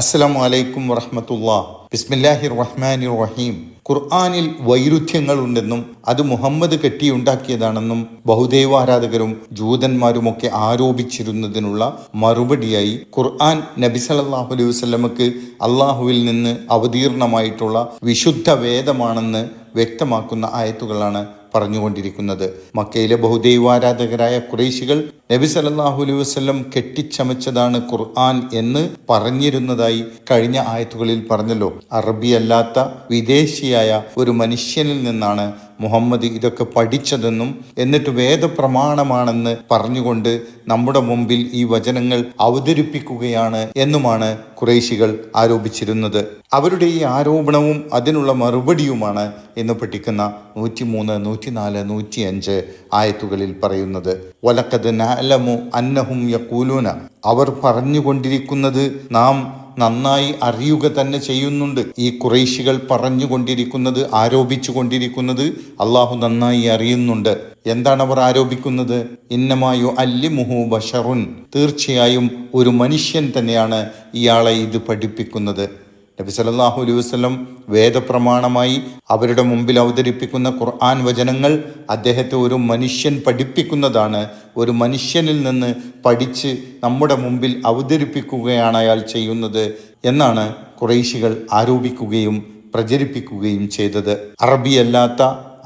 അസ്സലാമു അലൈക്കും വറഹമത്തുള്ള. ബിസ്മില്ലാഹിർ റഹ്മാനിർ റഹീം ഖുർആാനിൽ വൈരുദ്ധ്യങ്ങളുണ്ടെന്നും അത് മുഹമ്മദ് കെട്ടിയുണ്ടാക്കിയതാണെന്നും ബഹുദൈവാരാധകരും ജൂതന്മാരുമൊക്കെ ആരോപിച്ചിരുന്നതിനുള്ള മറുപടിയായി ഖുർആൻ നബി സല്ലല്ലാഹു അലൈഹി വസ്ലമക്ക് അള്ളാഹുവിൽ നിന്ന് അവതീർണമായിട്ടുള്ള വിശുദ്ധ വേദമാണെന്ന് വ്യക്തമാക്കുന്ന ആയത്തുകളാണ് പറഞ്ഞുകൊണ്ടിരിക്കുന്നത്. മക്കയിലെ ബഹുദൈവാരാധകരായ കുറേശികൾ നബി സല്ലല്ലാഹു അലൈഹി വസ്ലം കെട്ടിച്ചമച്ചതാണ് ഖുർആൻ എന്ന് പറഞ്ഞിരുന്നതായി കഴിഞ്ഞ ആയത്തുകളിൽ പറഞ്ഞല്ലോ. അറബി അല്ലാത്ത വിദേശിയായ ഒരു മനുഷ്യനിൽ നിന്നാണ് മുഹമ്മദ് ഇതൊക്കെ പഠിച്ചതെന്നും എന്നിട്ട് വേദപ്രമാണമാണെന്ന് പറഞ്ഞുകൊണ്ട് നമ്മുടെ മുമ്പിൽ ഈ വചനങ്ങൾ അവതരിപ്പിക്കുകയാണ് എന്നുമാണ് കുറേശികൾ ആരോപിച്ചിരുന്നത്. അവരുടെ ഈ ആരോപണവും അതിനുള്ള മറുപടിയുമാണ് എന്ന് പഠിക്കുന്ന നൂറ്റിമൂന്ന് നൂറ്റിനാല് നൂറ്റിയഞ്ച് ആയത്തുകളിൽ പറയുന്നത്. വലക്കത് നാലമു അന്നഹും യക്കൂലൂന അവർ പറഞ്ഞുകൊണ്ടിരിക്കുന്നത് നാം നന്നായി അറിയുക തന്നെ ചെയ്യുന്നുണ്ട്. ഈ കുറേശികൾ പറഞ്ഞുകൊണ്ടിരിക്കുന്നത് ആരോപിച്ചു കൊണ്ടിരിക്കുന്നത് അള്ളാഹു നന്നായി അറിയുന്നുണ്ട്. എന്താണ് അവർ ആരോപിക്കുന്നത്? ഇന്നമായോ അല്ലിമുഹു ബഷറുൻ. തീർച്ചയായും ഒരു മനുഷ്യൻ തന്നെയാണ് ഇയാളെ ഇത് പഠിപ്പിക്കുന്നത്. നബി സല്ലല്ലാഹു അലൈഹി വസ്ലം വേദപ്രമാണമായി അവരുടെ മുമ്പിൽ അവതരിപ്പിക്കുന്ന ഖുർആൻ വചനങ്ങൾ അദ്ദേഹത്തെ ഒരു മനുഷ്യൻ പഠിപ്പിക്കുന്നതാണ്. ഒരു മനുഷ്യനിൽ നിന്ന് പഠിച്ച് നമ്മുടെ മുമ്പിൽ അവതരിപ്പിക്കുകയാണ് അയാൾ ചെയ്യുന്നത് എന്നാണ് കുറേശികൾ ആരോപിക്കുകയും പ്രചരിപ്പിക്കുകയും ചെയ്തത്. അറബിയല്ലാത്ത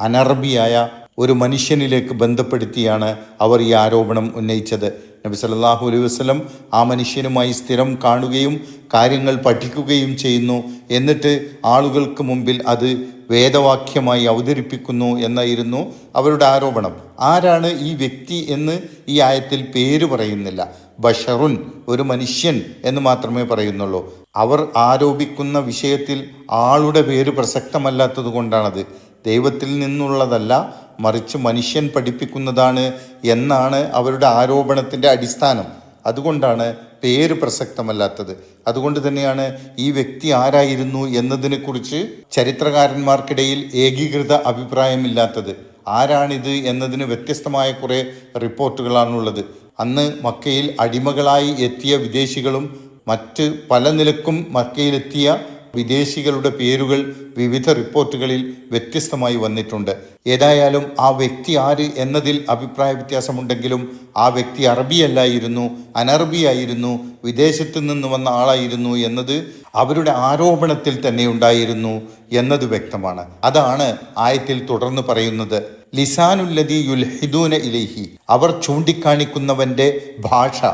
അനറബിയായ ഒരു മനുഷ്യനിലേക്ക് ബന്ധപ്പെടുത്തിയാണ് അവർ ഈ ആരോപണം ഉന്നയിച്ചത്. നബി സല്ലാഹു അലൈഹി വസ്ലം ആ മനുഷ്യനുമായി സ്ഥിരം കാണുകയും കാര്യങ്ങൾ പഠിക്കുകയും ചെയ്യുന്നു. എന്നിട്ട് ആളുകൾക്ക് മുമ്പിൽ അത് വേദവാക്യമായി അവതരിപ്പിക്കുന്നു എന്നായിരുന്നു അവരുടെ ആരോപണം. ആരാണ് ഈ വ്യക്തി എന്ന് ഈ ആയത്തിൽ പേര് പറയുന്നില്ല. ബഷറുൻ ഒരു മനുഷ്യൻ എന്ന് മാത്രമേ പറയുന്നുള്ളൂ. അവർ ആരോപിക്കുന്ന വിഷയത്തിൽ ആളുടെ പേര് പ്രസക്തമല്ലാത്തത് കൊണ്ടാണത് ദൈവത്തിൽ നിന്നുള്ളതല്ല മറിച്ച് മനുഷ്യൻ പഠിപ്പിക്കുന്നതാണ് എന്നാണ് അവരുടെ ആരോപണത്തിന്റെ അടിസ്ഥാനം. അതുകൊണ്ടാണ് പേര് പ്രസക്തമല്ലാത്തത്. അതുകൊണ്ട് തന്നെയാണ് ഈ വ്യക്തി ആരായിരുന്നു എന്നതിനെക്കുറിച്ച് ചരിത്രകാരന്മാർക്കിടയിൽ ഏകീകൃത അഭിപ്രായമില്ലാത്തത്. ആരാണിത് എന്നതിന് വ്യത്യസ്തമായ കുറേ റിപ്പോർട്ടുകളാണുള്ളത്. അന്ന് മക്കയിൽ അടിമകളായി എത്തിയ വിദേശികളും മറ്റ് പല നിലക്കും മക്കയിലെത്തിയ വിദേശികളുടെ പേരുകൾ വിവിധ റിപ്പോർട്ടുകളിൽ വ്യത്യസ്തമായി വന്നിട്ടുണ്ട്. ഏതായാലും ആ വ്യക്തി ആര് എന്നതിൽ അഭിപ്രായ വ്യത്യാസമുണ്ടെങ്കിലും ആ വ്യക്തി അറബിയല്ലായിരുന്നു അനറബിയായിരുന്നു വിദേശത്തു നിന്ന് വന്ന ആളായിരുന്നു എന്നത് അവരുടെ ആരോപണത്തിൽ തന്നെ ഉണ്ടായിരുന്നു എന്നത് വ്യക്തമാണ്. അതാണ് ആയത്തിൽ തുടർന്ന് പറയുന്നത്. ലിസാനുല്ലതി യുൽഹിദൂന ഇലൈഹി. അവർ ചൂണ്ടിക്കാണിക്കുന്നവന്റെ ഭാഷ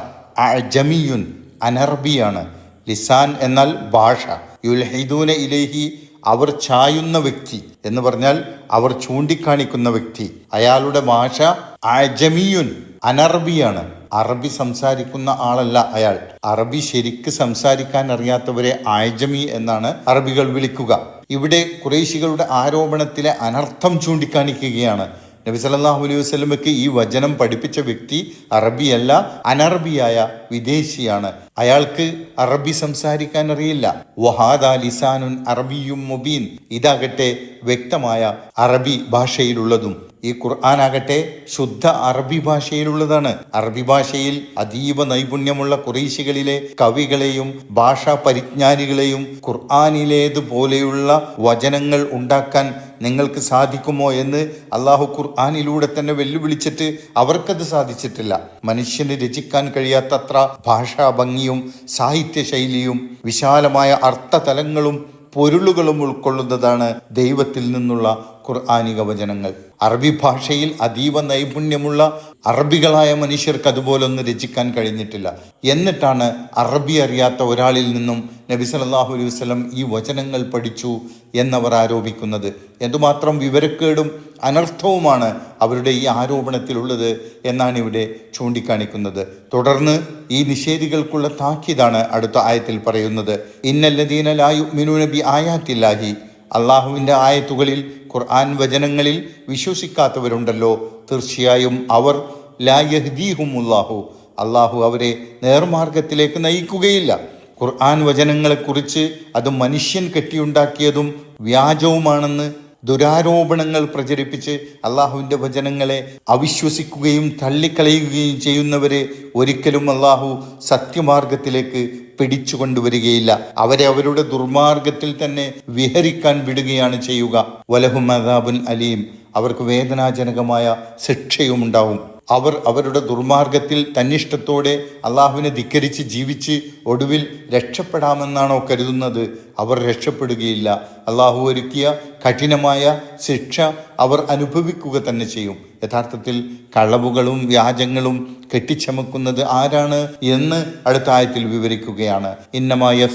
അജമിയുൻ അനർബിയാണ്. ലിസാൻ എന്നാൽ ഭാഷ. യുൽഹിദൂന ഇലേഹി അവർ ചായുന്ന വ്യക്തി എന്ന് പറഞ്ഞാൽ അവർ ചൂണ്ടിക്കാണിക്കുന്ന വ്യക്തി. അയാളുടെ ഭാഷ അജമിയുൻ അനർബിയാണ് അറബി സംസാരിക്കുന്ന ആളല്ല അയാൾ. അറബി ശരിക്ക് സംസാരിക്കാൻ അറിയാത്തവരെ ആയജമി എന്നാണ് അറബികൾ വിളിക്കുക. ഇവിടെ കുറേശികളുടെ ആരോപണത്തിലെ അനർത്ഥം ചൂണ്ടിക്കാണിക്കുകയാണ്. നബി സല്ലല്ലാഹു അലൈഹി വസ്ലമയ്ക്ക് ഈ വചനം പഠിപ്പിച്ച വ്യക്തി അറബിയല്ല അനറബിയായ വിദേശിയാണ്. അയാൾക്ക് അറബി സംസാരിക്കാൻ അറിയില്ല വഹാദ ലിസാനുൻ അറബിയും മുബീൻ. ഇതാകട്ടെ വ്യക്തമായ അറബി ഭാഷയിലുള്ളതും. ഈ ഖുർആാനാകട്ടെ ശുദ്ധ അറബി ഭാഷയിലുള്ളതാണ്. അറബി ഭാഷയിൽ അതീവ നൈപുണ്യമുള്ള കുറേശികളിലെ കവികളെയും ഭാഷാ പരിജ്ഞാനികളെയും ഖുർആാനിലേതുപോലെയുള്ള വചനങ്ങൾ ഉണ്ടാക്കാൻ നിങ്ങൾക്ക് സാധിക്കുമോ എന്ന് അള്ളാഹു ഖുർആാനിലൂടെ തന്നെ വെല്ലുവിളിച്ചിട്ട് അവർക്കത് സാധിച്ചിട്ടില്ല. മനുഷ്യന് രചിക്കാൻ കഴിയാത്തത്ര ഭാഷാ ഭംഗിയും സാഹിത്യ ശൈലിയും വിശാലമായ അർത്ഥതലങ്ങളും പൊരുളുകളും ഉൾക്കൊള്ളുന്നതാണ് ദൈവത്തിൽ നിന്നുള്ള ഖുർആാനിക വചനങ്ങൾ. അറബി ഭാഷയിൽ അതീവ നൈപുണ്യമുള്ള അറബികളായ മനുഷ്യർക്ക് അതുപോലൊന്നും രചിക്കാൻ കഴിഞ്ഞിട്ടില്ല. എന്നിട്ടാണ് അറബി അറിയാത്ത ഒരാളിൽ നിന്നും നബി സല്ലല്ലാഹു അലൈഹി വസ്ലം ഈ വചനങ്ങൾ പഠിച്ചു എന്നവർ ആരോപിക്കുന്നത്. എന്തുമാത്രം വിവരക്കേടും അനർത്ഥവുമാണ് അവരുടെ ഈ ആരോപണത്തിലുള്ളത് എന്നാണ് ഇവിടെ ചൂണ്ടിക്കാണിക്കുന്നത്. തുടർന്ന് ഈ നിഷേധികൾക്കുള്ള താക്കീതാണ് അടുത്ത ആയത്തിൽ പറയുന്നത്. ഇന്നല്ലദീന ലായു മിനുനബി ആയാത്തില്ലാഹി. അള്ളാഹുവിന്റെ ആയത്തുകളിൽ ഖുർആൻ വചനങ്ങളിൽ വിശ്വസിക്കാത്തവരുണ്ടല്ലോ. തീർച്ചയായും അവർ ലായഹ്ദീഹുമുല്ലാഹു അള്ളാഹു അവരെ നേർമാർഗത്തിലേക്ക് നയിക്കുകയില്ല. ഖുർആൻ വചനങ്ങളെക്കുറിച്ച് അത് മനുഷ്യൻ കെട്ടിയുണ്ടാക്കിയതും വ്യാജവുമാണെന്ന് ദുരാരോപണങ്ങൾ പ്രചരിപ്പിച്ച് അള്ളാഹുവിന്റെ വചനങ്ങളെ അവിശ്വസിക്കുകയും തള്ളിക്കളയുകയും ചെയ്യുന്നവരെ ഒരിക്കലും അള്ളാഹു സത്യമാർഗത്തിലേക്ക് പിടിച്ചു കൊണ്ടുവരികയില്ല. അവരെ അവരുടെ ദുർമാർഗത്തിൽ തന്നെ വിഹരിക്കാൻ വിടുകയാണ് ചെയ്യുക. വലഹു അദാബുൻ അലീം. അവർക്ക് വേദനാജനകമായ ശിക്ഷയും ഉണ്ടാവും അവർ അവരുടെ ദുർമാർഗത്തിൽ തന്നിഷ്ടത്തോടെ അള്ളാഹുവിനെ ധിക്കരിച്ച് ജീവിച്ച് ഒടുവിൽ രക്ഷപ്പെടാമെന്നാണോ കരുതുന്നത്? അവർ രക്ഷപ്പെടുകയില്ല. അള്ളാഹു ഒരുക്കിയ കഠിനമായ ശിക്ഷ അവർ അനുഭവിക്കുക തന്നെ ചെയ്യും. യഥാർത്ഥത്തിൽ കളവുകളും വ്യാജങ്ങളും കെട്ടിച്ചമക്കുന്നത് ആരാണ് എന്ന് അടുത്ത ആയത്തിൽ വിവരിക്കുകയാണ്. ഇന്നമായ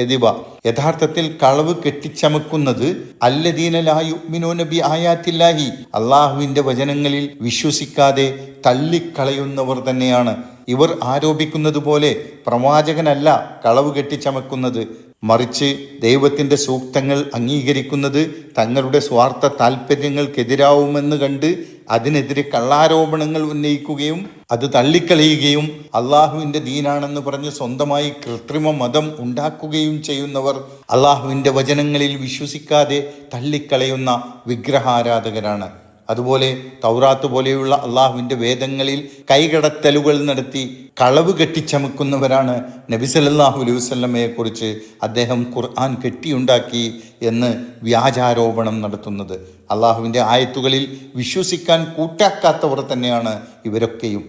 കതിബ യഥാർത്ഥത്തിൽ കളവ് കെട്ടിച്ചമക്കുന്നത് അല്ലദീനലായുഗ്മിനോ നബി ആയാത്തില്ലാഹി. അള്ളാഹുവിന്റെ വചനങ്ങളിൽ വിശ്വസിക്കാതെ തള്ളിക്കളയുന്നവർ തന്നെയാണ്. ഇവർ ആരോപിക്കുന്നത് പോലെ പ്രവാചകനല്ല കളവ് കെട്ടിച്ചമക്കുന്നത്. മറിച്ച് ദൈവത്തിന്റെ സൂക്തങ്ങൾ അംഗീകരിക്കുന്നത് തങ്ങളുടെ സ്വാർത്ഥ താല്പര്യങ്ങൾക്കെതിരാവുമെന്ന് കണ്ട് അതിനെതിരെ കള്ളാരോപണങ്ങൾ ഉന്നയിക്കുകയും അത് തള്ളിക്കളയുകയും അള്ളാഹുവിന്റെ ദീനാണെന്ന് പറഞ്ഞ് സ്വന്തമായി കൃത്രിമ മതം ഉണ്ടാക്കുകയും ചെയ്യുന്നവർ അള്ളാഹുവിന്റെ വചനങ്ങളിൽ വിശ്വസിക്കാതെ തള്ളിക്കളയുന്ന വിഗ്രഹാരാധകരാണ്. അതുപോലെ തൗറാത്ത് പോലെയുള്ള അള്ളാഹുവിന്റെ വേദങ്ങളിൽ കൈകടത്തലുകൾ നടത്തി കളവ് കെട്ടിച്ചമക്കുന്നവരാണ് നബി സല്ലല്ലാഹു അലൈഹി വസല്ലമയെ കുറിച്ച് അദ്ദേഹം ഖുർആൻ കെട്ടിയുണ്ടാക്കി എന്ന് വ്യാജാരോപണം നടത്തുന്നത്. അള്ളാഹുവിന്റെ ആയത്തുകളിൽ വിശ്വസിക്കാൻ കൂട്ടാക്കാത്തവർ തന്നെയാണ് ഇവരൊക്കെയും.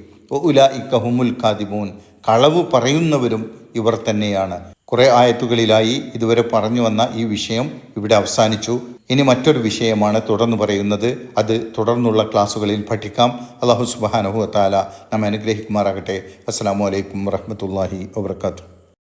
ഉല ഇക്കഹുമുൽ കാദിമൂൻ കളവ് പറയുന്നവരും ഇവർ തന്നെയാണ്. കുറേ ആയത്തുകളിലായി ഇതുവരെ പറഞ്ഞു വന്ന ഈ വിഷയം ഇവിടെ അവസാനിച്ചു. ഇനി മറ്റൊരു വിഷയമാണ് തുടർന്ന് പറയുന്നത്. അത് തുടർന്നുള്ള ക്ലാസ്സുകളിൽ പഠിക്കാം. അള്ളാഹു സുബാനഹു താല നമ്മെ അനുഗ്രഹിക്കുമാറാകട്ടെ. അസ്സാം വലൈക്കും വറഹമത്തല്ലാഹി വാത്തു